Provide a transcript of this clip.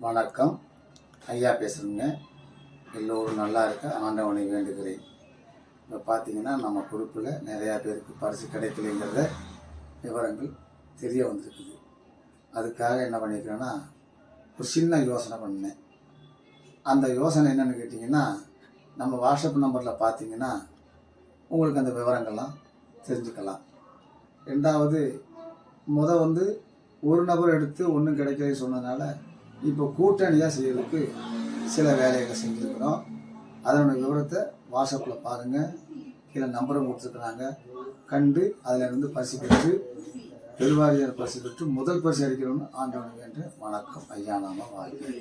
வணக்கம். ஐயா பேசுகிறேங்க எல்லோரும் நல்லா இருக்க. ஆண்டவனை வேண்டுகிறேன். இப்போ பார்த்தீங்கன்னா நம்ம குறிப்பில் நிறையா பேருக்கு பரிசு கிடைக்கலைங்கிறத விவரங்கள் தெரிய வந்திருக்குது. அதுக்காக என்ன பண்ணியிருக்கேன்னா ஒரு சின்ன யோசனை பண்ணேன். அந்த யோசனை என்னன்னு கேட்டிங்கன்னா நம்ம வாட்ஸ்அப் நம்பரில் பார்த்தீங்கன்னா உங்களுக்கு அந்த விவரங்கள்லாம் தெரிஞ்சுக்கலாம். ரெண்டாவது முத வந்து ஒரு நபர் எடுத்து ஒன்றும் கிடைக்கல சொன்னதுனால இப்போ கூட்டணியாக செய்யறதுக்கு சில வேலைகளை செஞ்சுருக்கிறோம். அதனுடைய விவரத்தை வாட்ஸ்அப்பில் பாருங்கள் கீழே நம்பரும் கொடுத்துருக்குறாங்க. கண்டு அதில் இருந்து பரிசு பெற்று பெருவாரியார் பரிசு பெற்று முதல் பரிசு அடிக்கிறோன்னு ஆண்டவன் என்று வணக்கம். ஐயா நாம வாழ்க்கை